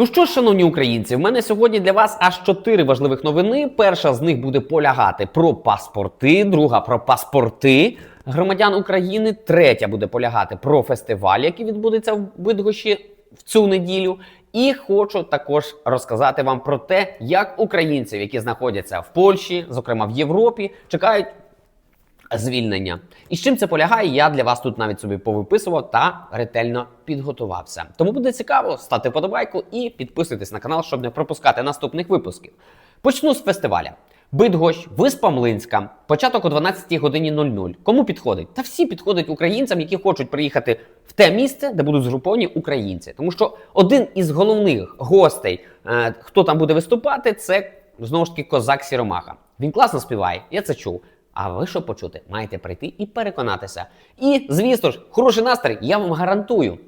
Ну що ж, шановні українці, в мене сьогодні для вас аж чотири важливих новини. Перша з них буде полягати про паспорти, друга про паспорти громадян України. Третя буде полягати про фестиваль, який відбудеться в Бидгощі в цю неділю. І хочу також розказати вам про те, як українців, які знаходяться в Польщі, зокрема в Європі, чекають звільнення. І з чим це полягає, я для вас тут навіть собі повиписував та ретельно підготувався. Тому буде цікаво, ставте вподобайку і підписуйтесь на канал, щоб не пропускати наступних випусків. Почну з фестиваля. Бидгощ, Виспа Млинська, початок о 12 годині 00. Кому підходить? Та всі підходять українцям, які хочуть приїхати в те місце, де будуть згруповані українці. Тому що один із головних гостей, е, хто там буде виступати, це знову ж таки козак Сіромаха. Він класно співає, я це чув. А ви що почути? Маєте прийти і переконатися. І, звісно ж, хороший настрій, я вам гарантую.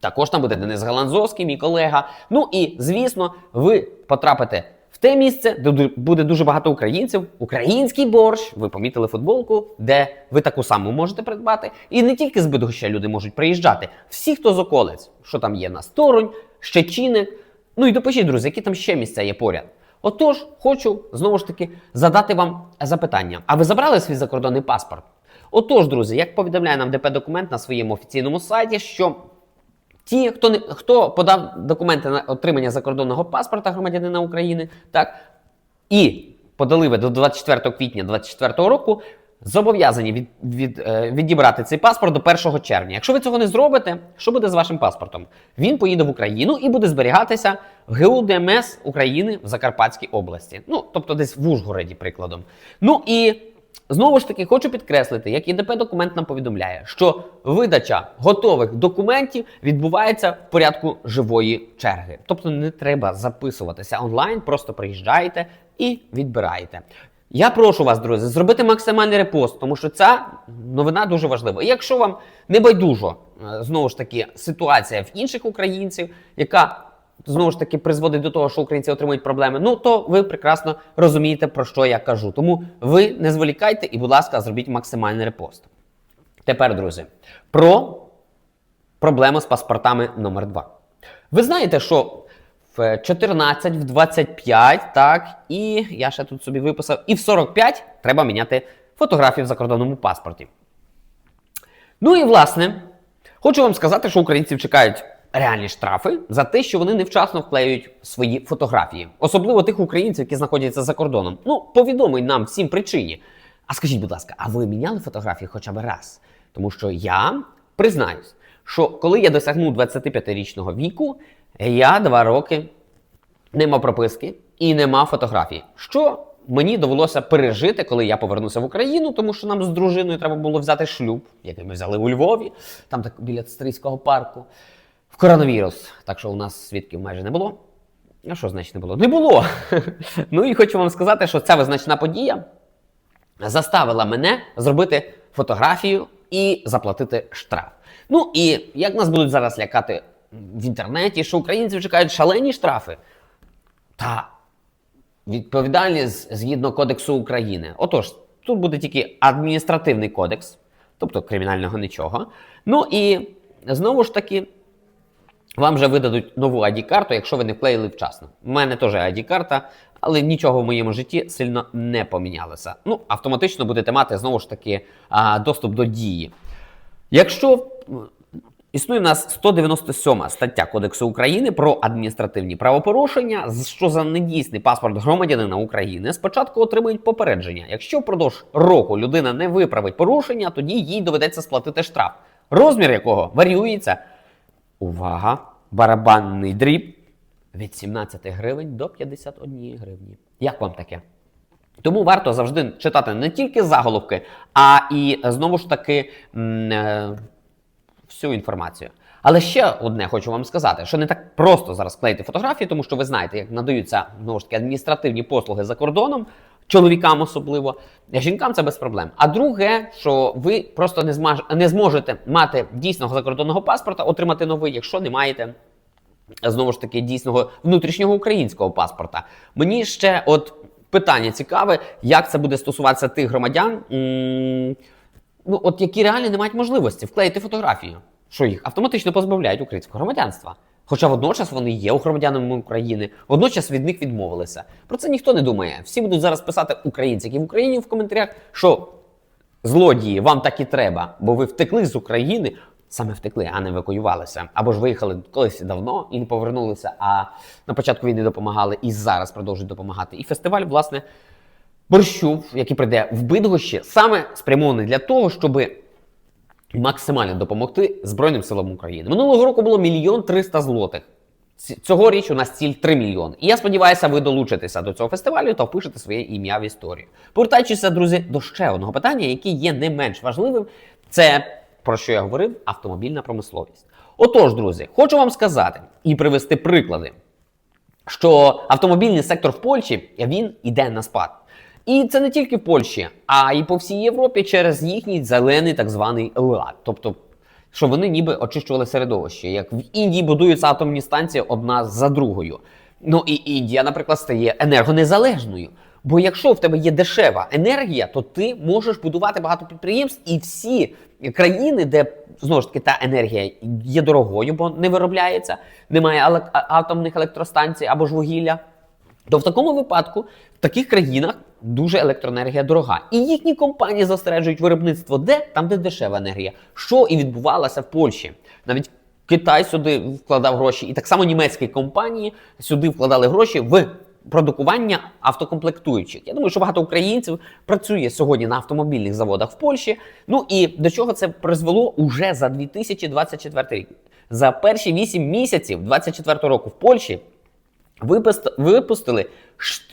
Також там буде Денис Галанзовський, мій колега. Ну і звісно, ви потрапите в те місце, де буде дуже багато українців. Український борщ. Ви помітили футболку, де ви таку саму можете придбати. І не тільки з Бидгоща люди можуть приїжджати. Всі, хто з околиць, що там є на Сторонь, Щечіник. Ну і допишіть, друзі, які там ще місця є поряд. Отож, хочу знову ж таки задати вам запитання. А ви забрали свій закордонний паспорт? Отож, друзі, як повідомляє нам ДП документ на своєму офіційному сайті, що ті, хто не хто подав документи на отримання закордонного паспорта громадянина України, так і подали ви до 24 квітня 2024 року. Зобов'язані від, від, е, відібрати цей паспорт до 1 червня. Якщо ви цього не зробите, що буде з вашим паспортом? Він поїде в Україну і буде зберігатися в ГУ ДМС України в Закарпатській області. Ну, тобто десь в Ужгороді, прикладом. Ну і Знову ж таки, хочу підкреслити, як ІДП документ нам повідомляє, що видача готових документів відбувається в порядку живої черги. Тобто не треба записуватися онлайн, просто приїжджаєте і відбираєте. Я прошу вас, друзі, зробити максимальний репост, тому що ця новина дуже важлива. І якщо вам не байдужо, е, знову ж таки, ситуація в інших українців, яка знову ж таки призводить до того, що українці отримують проблеми, ну то ви прекрасно розумієте, про що я кажу. Тому ви не зволікайте і, будь ласка, зробіть максимальний репост. Тепер, друзі, про проблему з паспортами номер 2 Ви знаєте, що в 14, в 25, так, і я ще тут собі виписав, і в 45 треба міняти фотографію в закордонному паспорті. Ну і власне, хочу вам сказати, що українців чекають реальні штрафи за те, що вони невчасно вклеюють свої фотографії, особливо тих українців, які знаходяться за кордоном. Ну, повідомий нам всім причині. А скажіть, будь ласка, а ви міняли фотографії хоча б раз? Тому що я признаюсь, що коли я досягнув 25-річного віку, я два роки не мав прописки і не мав фотографії. Що мені довелося пережити, коли я повернувся в Україну, тому що нам з дружиною треба було взяти шлюб, який ми взяли у Львові, там так біля Стрийського парку. В коронавірус. Так що у нас свідків майже не було. А що значить не було? Не було. ну і хочу вам сказати, що ця визначна подія заставила мене зробити фотографію і заплатити штраф. Ну і як нас будуть зараз лякати в інтернеті, що українців чекають шалені штрафи. Та відповідальність згідно Кодексу України. Отож, тут буде тільки адміністративний кодекс, тобто кримінального нічого. Ну і знову ж таки, вам вже видадуть нову ID-карту, якщо ви не вклеїли вчасно. У мене теж ID-карта, але нічого в моєму житті сильно не помінялося. Ну, автоматично будете мати знову ж таки доступ до дії. Якщо існує в нас 197 стаття Кодексу України про адміністративні правопорушення, що за недійсний паспорт громадянина України спочатку отримують попередження. Якщо впродовж року людина не виправить порушення, тоді їй доведеться сплатити штраф, розмір якого варіюється. Увага! Барабанний дріб від 17 гривень до 51 гривні. Як вам таке? Тому варто завжди читати не тільки заголовки, а і е, знову ж таки е, всю інформацію. Але ще одне хочу вам сказати, що не так просто зараз клеїти фотографії, тому що ви знаєте, як надаються знову ж таки адміністративні послуги за кордоном, чоловікам особливо, жінкам це без проблем. А друге, що ви просто не, змаж... не зможете мати дійсного закордонного паспорта, отримати новий, якщо не маєте знову ж таки дійсного внутрішнього українського паспорта. Мені ще от питання цікаве, як це буде стосуватися тих громадян, ну от які реально не мають можливості вклеїти фотографію. Що їх автоматично позбавляють українського громадянства. Хоча водночас вони є у громадянами України, водночас від них відмовилися. Про це ніхто не думає. Всі будуть зараз писати українці, які в Україні в коментарях, що злодії, вам так і треба, бо ви втекли з України. Саме втекли, а не евакуювалися. Або ж виїхали колись давно і не повернулися, а на початку війни допомагали і зараз продовжують допомагати. І фестиваль, власне, борщу, який прийде в Бидгощі, саме спрямований для того, щоб максимально допомогти Збройним силам України. Минулого року було мільйон триста злотих. Цьогоріч у нас ціль 3 мільйони. І я сподіваюся, ви долучитеся до цього фестивалю та впишете своє ім'я в історію. Повертаючися, друзі, до ще одного питання, яке є не менш важливим, це про що я говорив автомобільна промисловість. Отож, друзі, хочу вам сказати і привести приклади що автомобільний сектор в Польщі він іде на спад. І це не тільки в Польщі, а й по всій Європі через їхній зелений так званий лад. Тобто, що вони ніби очищували середовище. Як в Індії будуються атомні станції одна за другою. Ну і Індія, наприклад, стає енергонезалежною. Бо якщо в тебе є дешева енергія, то ти можеш будувати багато підприємств, і всі країни, де знову ж таки та енергія є дорогою, бо не виробляється, немає атомних електростанцій або ж вугілля, то в такому випадку в таких країнах дуже електроенергія дорога. І їхні компанії зосереджують виробництво де? Там, де дешева енергія. Що і відбувалося в Польщі. Навіть Китай сюди вкладав гроші, і так само німецькі компанії сюди вкладали гроші в продукування автокомплектуючих. Я думаю, що багато українців працює сьогодні на автомобільних заводах в Польщі. Ну і до чого це призвело уже за 2024 рік. За перші 8 місяців 2024 року в Польщі випустили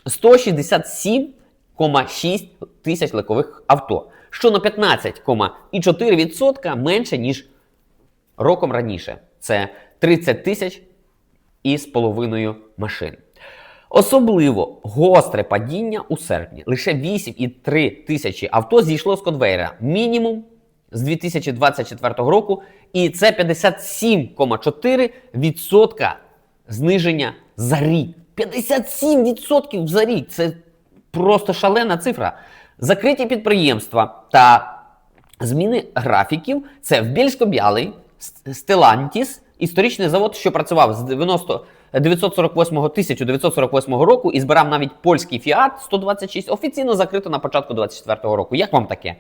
167,6 тисяч легкових авто, що на 15,4% менше, ніж роком раніше. Це 30 тисяч і з половиною машин. Особливо гостре падіння у серпні. Лише 8,3 тисячі авто зійшло з конвейера. Мінімум з 2024 року. І це 57,4% зниження за рік. 57% за рік. Це просто шалена цифра. Закриті підприємства та зміни графіків це в Більсько-Бялий, Стелантіс, історичний завод, що працював з 90 948 1948 року і збирав навіть польський Фіат 126, офіційно закрито на початку 24 року. Як вам таке?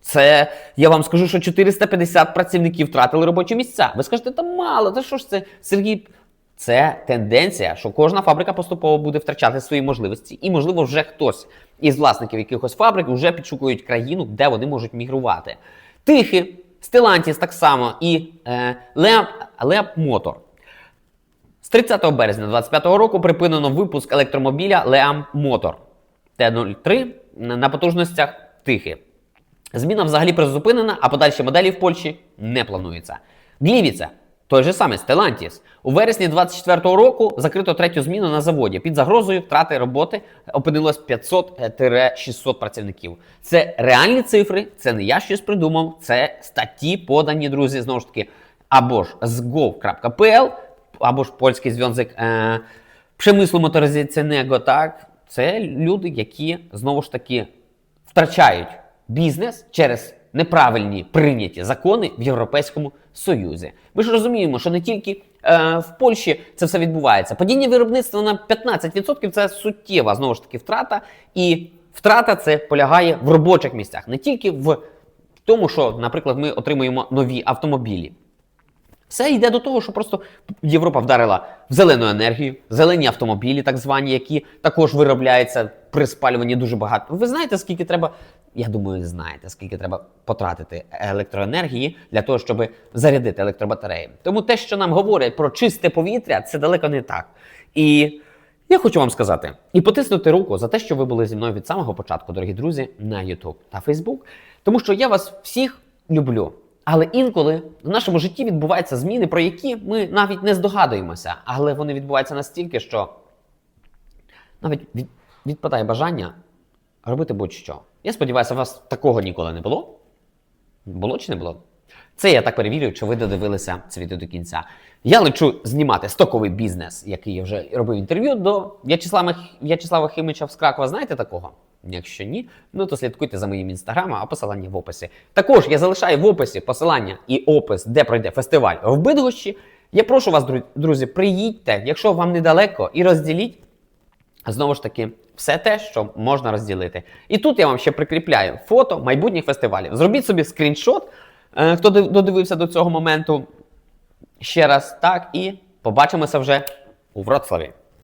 Це я вам скажу, що 450 працівників втратили робочі місця. Ви скажете, та мало, та що ж це, Сергій? Це тенденція, що кожна фабрика поступово буде втрачати свої можливості, і, можливо, вже хтось із власників якихось фабрик вже підшукують країну, де вони можуть мігрувати. Тихи, Стелантіс так само і е, Леап Мотор. З 30 березня 2025 року припинено випуск електромобіля Leam Motor Т-03 на потужностях тихи. Зміна взагалі призупинена, а подальші моделі в Польщі не планується. Глівіце, той же самий Stellantis. У вересні 24-го року закрито третю зміну на заводі. Під загрозою втрати роботи опинилось 500-600 працівників. Це реальні цифри, це не я щось придумав, це статті подані, друзі, знову ж таки, або ж з gov.pl, або ж польський зв'язок е, przemysłu motoryzacyjnego, так? Це люди, які знову ж таки втрачають бізнес через неправильні прийняті закони в Європейському Союзі. Ми ж розуміємо, що не тільки е, в Польщі це все відбувається. Падіння виробництва на 15% це суттєва знову ж таки втрата, і втрата це полягає в робочих місцях, не тільки в тому, що, наприклад, ми отримуємо нові автомобілі. Все йде до того, що просто Європа вдарила в зелену енергію, зелені автомобілі, так звані, які також виробляються при спалюванні дуже багато. Ви знаєте, скільки треба? Я думаю, знаєте, скільки треба потратити електроенергії для того, щоб зарядити електробатареї. Тому те, що нам говорять про чисте повітря, це далеко не так. І я хочу вам сказати і потиснути руку за те, що ви були зі мною від самого початку, дорогі друзі, на YouTube та Facebook. Тому що я вас всіх люблю. Але інколи в нашому житті відбуваються зміни, про які ми навіть не здогадуємося, але вони відбуваються настільки, що навіть від, відпадає бажання робити будь-що. Я сподіваюся, у вас такого ніколи не було. Було чи не було? Це я так перевірю, чи ви додивилися це відео до кінця. Я лечу знімати стоковий бізнес, який я вже робив інтерв'ю до В'ячеслава, Химича з Кракова. Знаєте такого? Якщо ні, ну то слідкуйте за моїм інстаграмом, а посилання в описі. Також я залишаю в описі посилання і опис, де пройде фестиваль в Бидгощі. Я прошу вас, друзі, приїдьте, якщо вам недалеко, і розділіть знову ж таки все те, що можна розділити. І тут я вам ще прикріпляю фото майбутніх фестивалів. Зробіть собі скріншот, е, хто додивився до цього моменту. Ще раз так, і побачимося вже у Вроцлаві.